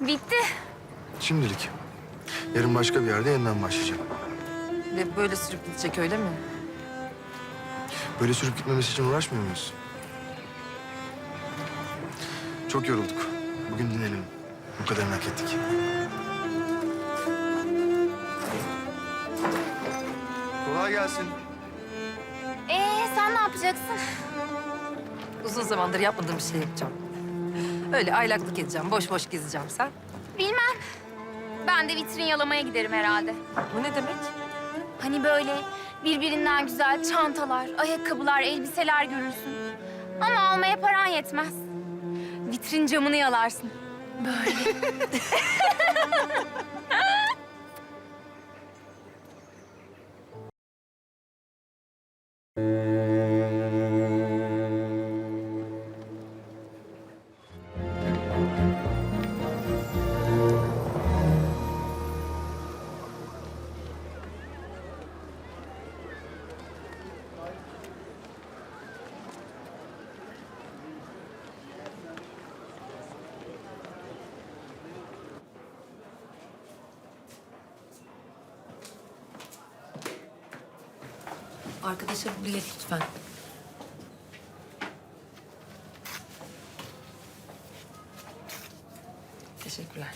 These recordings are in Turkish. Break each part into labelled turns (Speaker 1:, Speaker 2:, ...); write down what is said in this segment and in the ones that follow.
Speaker 1: Bitti.
Speaker 2: Şimdilik. Yarın başka bir yerde yeniden başlayacağım.
Speaker 3: Ve böyle sürüp gidecek öyle mi?
Speaker 2: Böyle sürüp gitmemesi için uğraşmıyor muyuz? Çok yorulduk. Bugün dinlenelim. Bu kadarını hak ettik. Kolay gelsin.
Speaker 1: Ee sen ne yapacaksın?
Speaker 3: Uzun zamandır yapmadığım bir şey yapacağım. Öyle aylaklık edeceğim, boş boş gezeceğim sen.
Speaker 1: Bilmem. Ben de vitrin yalamaya giderim herhalde.
Speaker 3: Bu ne demek?
Speaker 1: Hani böyle birbirinden güzel çantalar, ayakkabılar, elbiseler görürsün. Ama almaya paran yetmez. Vitrin camını yalarsın. Böyle.
Speaker 3: Arkadaşa bilet lütfen. Teşekkürler.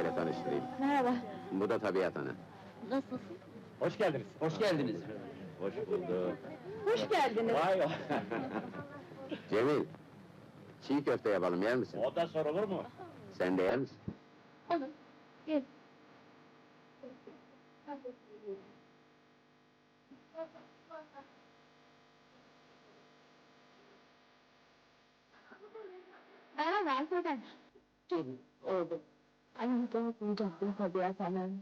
Speaker 4: İle tanıştırayım.
Speaker 5: Merhaba,
Speaker 4: Bu da tabiat ana.
Speaker 5: nasılsın?
Speaker 6: Hoş geldiniz. Hoş geldiniz.
Speaker 4: Hoş bulduk.
Speaker 5: Hoş geldiniz.
Speaker 6: Vay
Speaker 4: Cemil, çiğ köfte yapalım yer misin?
Speaker 6: o da sorulur mu?
Speaker 4: Sen de yer misin?
Speaker 5: Olur, gel. Merhaba arkadaş. Şey, oldu. anh
Speaker 6: cho cũng chẳng tin khỏi
Speaker 5: bị ác phản anh.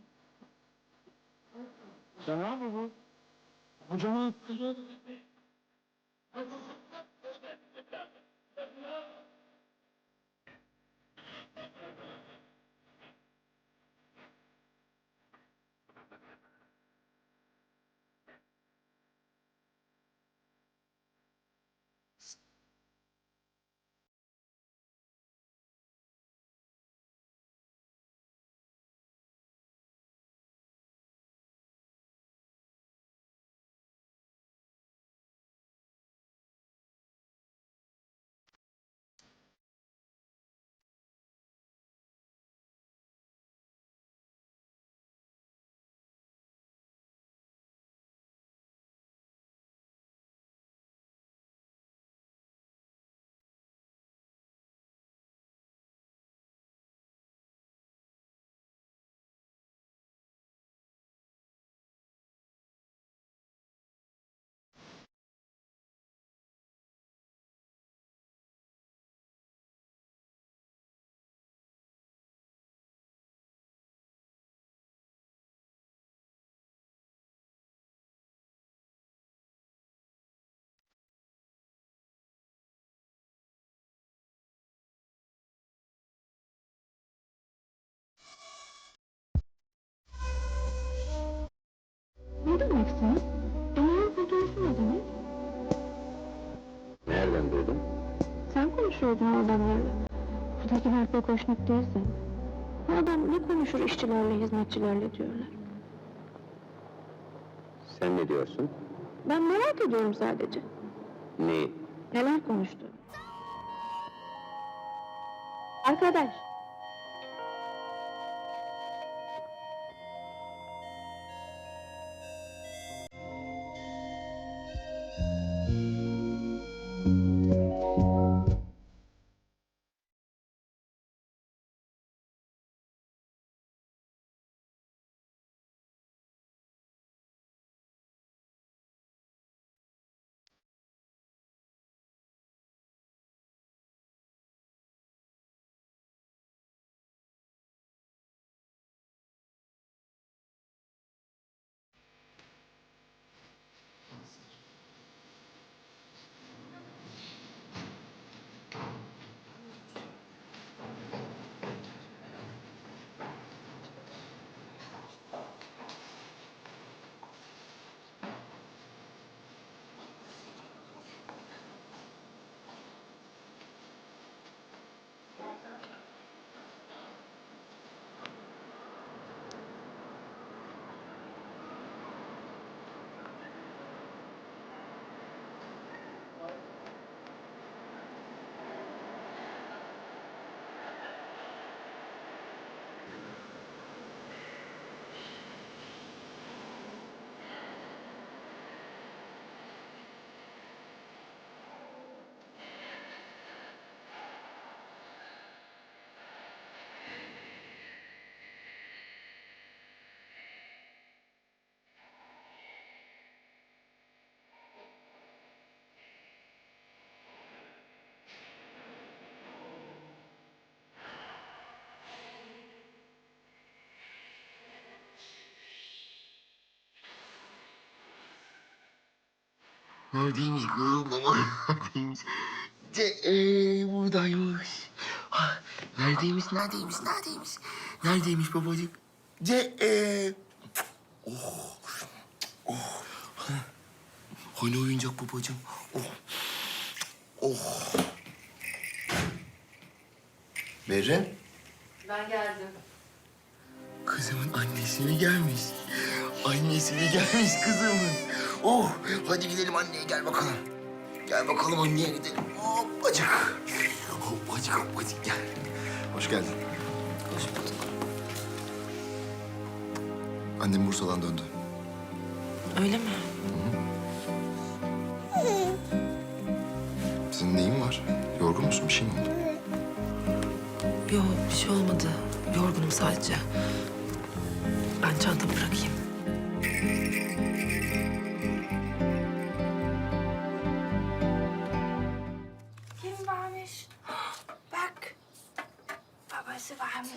Speaker 5: Sao lắm không?
Speaker 4: Không chẳng
Speaker 5: lắm konuşuyordun adamlarla. Buradakiler pek hoşnut değil. Bu adam ne konuşur işçilerle, hizmetçilerle diyorlar.
Speaker 4: Sen ne diyorsun?
Speaker 5: Ben merak ediyorum sadece.
Speaker 4: Neyi?
Speaker 5: Neler konuştu? Arkadaş,
Speaker 7: Neredeymiş kızım baba? Neredeymiş? Ce ee, buradaymış. Ha, neredeymiş, neredeymiş, neredeymiş? Neredeymiş babacık? Ce ee. Oh. Oh. Ha. Hani oyuncak babacığım? Oh. Oh. Berrin?
Speaker 3: Ben geldim.
Speaker 7: Kızımın annesi mi gelmiş? Annesi mi gelmiş kızımın? Oh, hadi gidelim anneye gel bakalım. Gel bakalım anneye gidelim. Hoppacık. Hoppacık hoppacık gel. Hoş geldin.
Speaker 3: Hoş bulduk.
Speaker 2: Annem Bursa'dan döndü.
Speaker 3: Öyle mi?
Speaker 2: Senin neyin var? Yorgun musun? Bir şey mi oldu?
Speaker 3: Yok bir şey olmadı. Yorgunum sadece. Ben çantamı bırakayım.
Speaker 1: Babası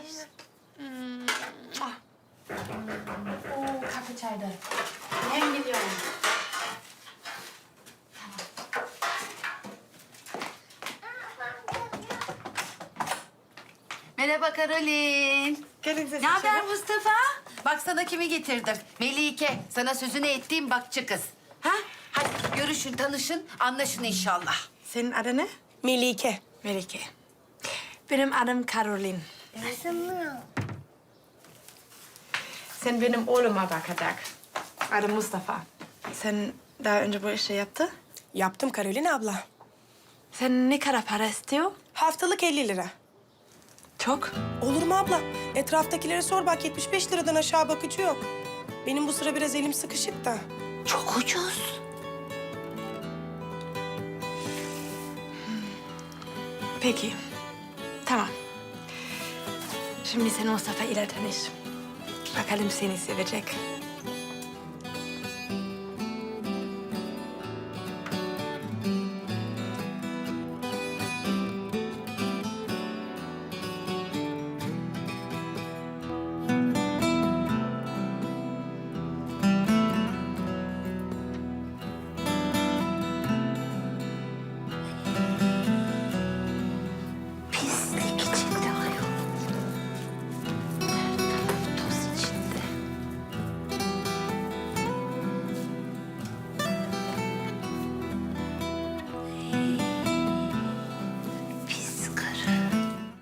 Speaker 1: varmış. Oo, kapı çayda. Hem gidiyorum.
Speaker 8: Merhaba Karolin. Ne haber Mustafa? Bak sana kimi getirdim. Melike. Sana sözünü ettiğim bakçı kız. Ha? Hadi görüşün, tanışın, anlaşın inşallah.
Speaker 9: Senin adın ne? Melike. Melike. Benim adım Sen benim oğluma bakacak. Adım Mustafa. Sen daha önce bu işi yaptı?
Speaker 10: Yaptım Karolina abla.
Speaker 9: Sen ne kadar para istiyor?
Speaker 10: Haftalık 50 lira.
Speaker 9: Çok.
Speaker 10: Olur mu abla? Etraftakilere sor bak 75 liradan aşağı bakıcı yok. Benim bu sıra biraz elim sıkışık da.
Speaker 8: Çok ucuz.
Speaker 9: Peki. Tamam. Şimdi sen Mustafa ile tanış. Bakalım seni sevecek.